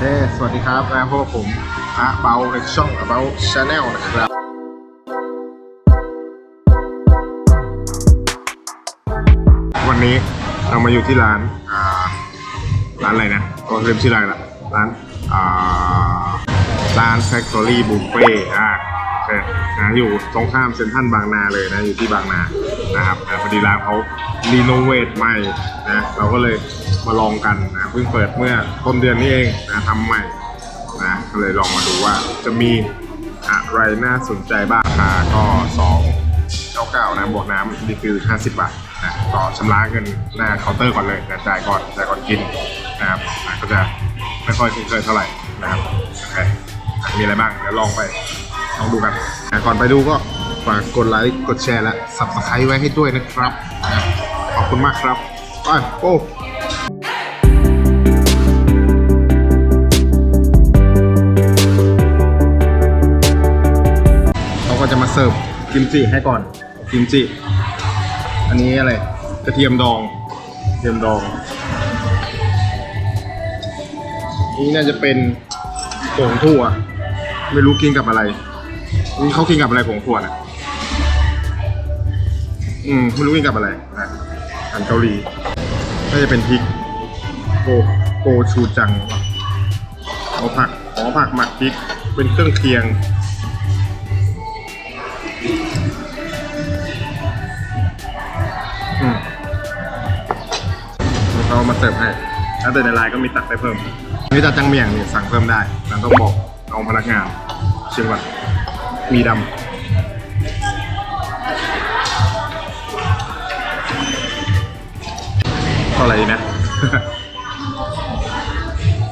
เฮ้สวัสดีครับนะพบกับผมอะเบาในช่อง about channel นะครับ วันนี้เรามาอยู่ที่ร้านอ่าร้านอะไรนะก็เริ่มชื่อร้านละร้านอ่าร้าน Factory Buffet อ่าโอเคนะอยู่ตรงข้ามเซ็นทรัลบางนาเลยนะอยู่ที่บางนานะครับพอดีร้านเขา รีโนเวทใหม่นะเราก็เลยมาลองกันนะเพิ่งเปิดเมื่อต้นเดือนนี้เองนะทำใหม่นะก็เลยลองมาดูว่าจะมีอะไรน่าสนใจบ้างราคาก็2 99นะบวกน้ำรีฟิล50 บาทนะก็ชำระเงินหน้าเคาน์เตอร์ก่อนเลยนะจ่ายก่อนจ่ายก่อนกินนะครับนะก็จะไม่ค่อยคุ้นเคยเท่าไหร่นะครับโอเคมีอะไรบ้างเดี๋ยวลองไปลองดูกันนะก่อนไปดูก็ฝากกดไลค์กดแชร์และ subscribe ไว้ให้ด้วยนะครับนะขอบ คุณมากครับไปโอ้เขาก็จะมาเสิร์ฟกิมจิให้ก่อนกิมจิ อันนี้อะไรกระเทียมดองกระเทียมดอง นี่น่าจะเป็นผงถั่ว ไม่รู้กินกับอะไรนี่เขากินกับอะไรผงถั่วนะอืมไม่รู้กินกับอะไรนะ อาหารเกาหลีน่าจะเป็นพริกโกโกชูจังเอาผักขอผักหมักพริกเป็นเครื่องเคียงแล้วเขามาเสิร์ฟให้แล้วแต่ในไลน์ก็มีตัดไปเพิ่ม นี่ตัดจังเมี่ยงเนี่ยสั่งเพิ่มได้เราต้องบอกน้องพนักงานเชิมก่อนมีดำ เท่าไหร่ดีนะ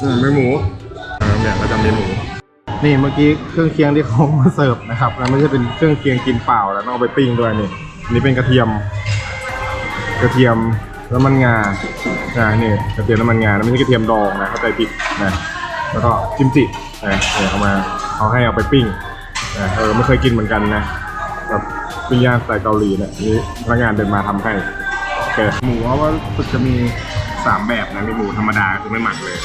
อืมไม่หมูเออเนี่ยก็จะมีหมู นี่เมื่อกี้เครื่องเคียงที่เขามาเสิร์ฟนะครับแล้วไม่ใช่เป็นเครื่องเคียงกินเปล่าแล้วต้องเอาไปปิ้งด้วยนี่อันนี่เป็นกระเทียม กระเทียมน้ำมันงาอ่านี่กระเทียมน้ำมันงาแล้วไม่ใช่กระเทียมดองนะเข้าใจผิดนะแล้วก็กิมจินะเนี่ยเอามาเขาให้เอาไปปิ้งนะเออไม่เคยกินเหมือนกันนะแบบปิ้งย่างสไตล์เกาหลีเนี่ยนี่พนักงานเดินมาทำให้ โอเคหมูเขาว่าสึกจะมีสามแบบนะมีหมูธรรมดาคือไม่หมักเลย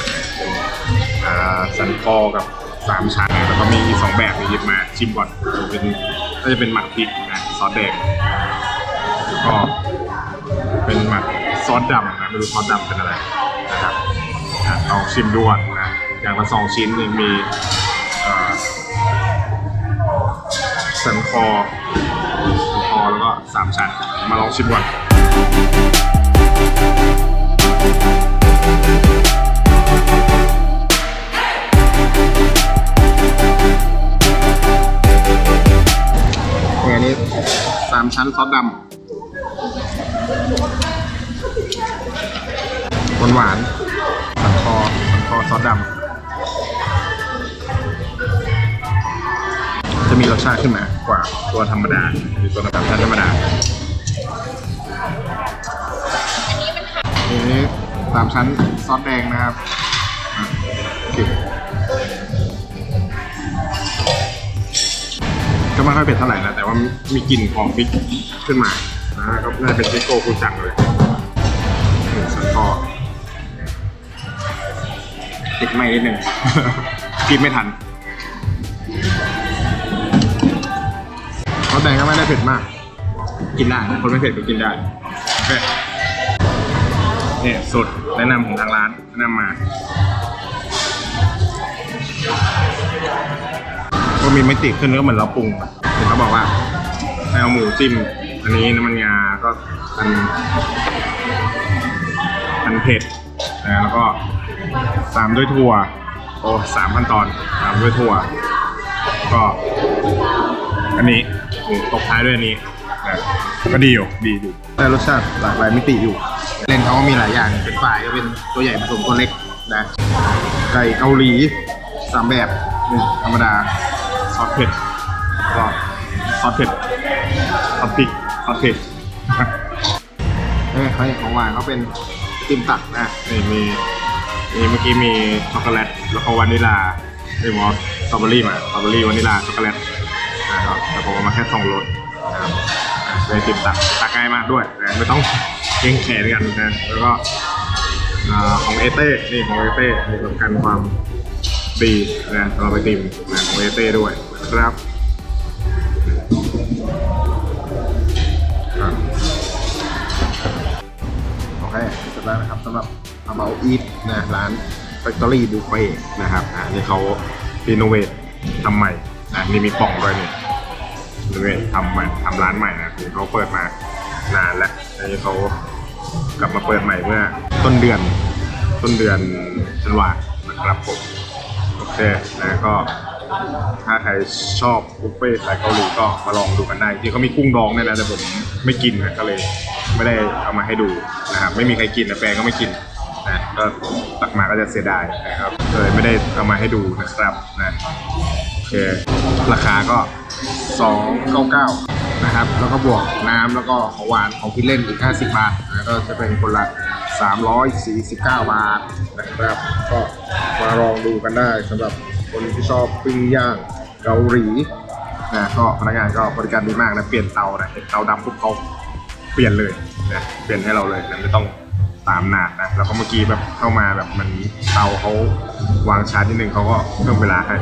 อ่าสันคอกับสามชั้นแล้วก็มีอีกสองแบบที่หยิบมาชิมก่อนเป็นก็จะเป็นหมักพริกนะซอสแดงแล้วก็เป็นหมักซอสดำนะไม่รู้ซอสดำเป็นอะไรนะครับลองชิมดูก่อนนะอย่างละสองชิ้นมีสันคอคอแล้วก็สามชั้นมาลองชิมก่อน เนี่ยอันนี้สามชั้นซอสดำหวานหวานสันคอสันคอซอสดำจะมีรสชาติขึ้นมากว่าตัวธรรมดาหรือตัวแบบธรรมดา สามชั้นซอสแดงนะครับโอเคก็ไม่ค่อยเผ็ดเท่าไหร่นะแต่ว่ามีกลิ่นของพริกขึ้นมานะก็น่าเป็นพริกโกคูจังเลยหนึ่งสันคอติดไม่นิดหนึ่งกินไม่ทันเพราะแดงก็ไม่ได้เผ็ดมาก กินได้คนไม่เผ็ดก็กินได้โอเค นี่ยสุดแนะนำของทางร้านแนะนำมา ก็มีไม่ติดขึ้นก็เหมือนเราปรุงเห็นเขาบอกว่าให้เอาหมูจิ้ม อันนี้น้ำมันงาก็มันมันเผ็ดนะแล้วก็ตามด้วยถั่ว โอ้สามขั้นตอนตามด้วยถั่ว ก็ อันนี้ตบท้ายด้วยอันนี้นะก็ดีอยู่ดีอยู่แต่รสชาติหลากหลายมิติอยู่ เล่นเขาก็มีหลายอย่างเป็นฝ่ายก็เป็นตัวใหญ่ผสมตัวเล็กนะไก่เกาหลีสามแบบนี่ธรรมดาซอสเผ็ดก็ซอสเผ็ดซอสพริกซอสเผ็ดเอ้ยเขาของหวานเขาเป็นติมตักนะนี่มีมีเมื่อกี้มีช็อกโกแลตแล้วก็วานิลาไอ้มอสสตรอเบอรี่มาสตรอเบอรี่วานิลาช็อกโกแลตนะครับแต่ผมเอามาแค่สองรสนะครับ เป็นติมตักตักง่ายมากด้วยนะไม่ต้องเกรงแขนกันนะแล้วก็ของเอเต้นี่ของเอเต้นี่สำคัญความดีนะสำหรับไอติมนะของเอเต้ด้วยครับครับโอเคเสร็จแล้วนะครับสำหรับ About Eat นะร้าน Factory Buffet นะครับอ่านี่เขารีโนเวททำใหม่อ่านี่มีป่องด้วยเนี่รีโน เวททำใหม่ทำร้านใหม่นะคือเขาเปิดมานานแล้วอันนี้เขากลับมาเปิดใหม่เมื่อต้นเดือน ต้นเดือนธันวานะครับผมโอเคนะก็ ถ้าใครชอบบุฟเฟ่สายเกาหลีก็มาลองดูกันได้ที่เขามีกุ้งดองเนี่ยนะแต่ผมไม่กินนะก็เลย ไม่ได้เอามาให้ดูนะครับไม่มีใครกินนะแฟนก็ไม่กินนะก็ตักมาก็จะเสียดายนะครับเลยไม่ได้เอามาให้ดูนะครับนะโอเคราคาก็ 299 นะครับ แล้วก็บวกน้ำแล้วก็ของหวานของกินเล่นอีก 50 บาทนะก็จะเป็นคนละ 349 บาทนะครับ ก็มาลองดูกันได้สำหรับคนที่ชอบปิ้งย่างเกาหลีนะก็พนักงานก็บริการดีมากนะ เปลี่ยนเตานะเห็นเตาดำปุ๊บเขาเปลี่ยนเลยนะเปลี่ยนให้เราเลยนะไม่ต้องตามนานนะแล้วก็เมื่อกี้แบบเข้ามาแบบมันเตาเขาวางชาร์จนิดนึงเขาก็เพิ่มเวลาให้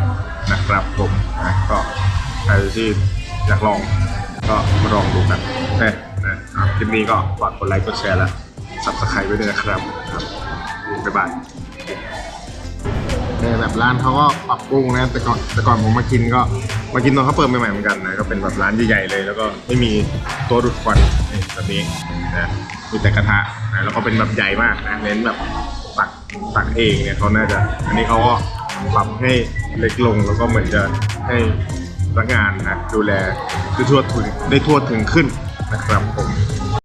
นะครับผมนะก็ ใครที่อยากลองก็มาลองดูกันโอเคนะคลิปนี้ก็ฝากกดไลค์กดแชร์และซับสไครต์ไว้ด้วยนะครับครับบ๊ายบายเนี่ยแบบร้านเขาก็ปรับปรุงนะแต่ก่อนแต่ก่อนผมมากินก็มากินตอนเขาเปิดใหม่ๆเหมือนกันนะก็เป็นแบบร้านใหญ่ๆเลย แล้วก็ไม่มีตัวดูดควันแบบนี้นะมีแต่กระทะนะแล้วก็เป็นแบบใหญ่มากนะเน้นแบบตักตักเองเนี่ยเขาน่าจะ อันนี้เขาก็ปรับให้เล็กลงแล้วก็เหมือนจะให้ำนักงานนะดูแลได้ทั่วถึงได้ทั่วถึงขึ้นนะครับผม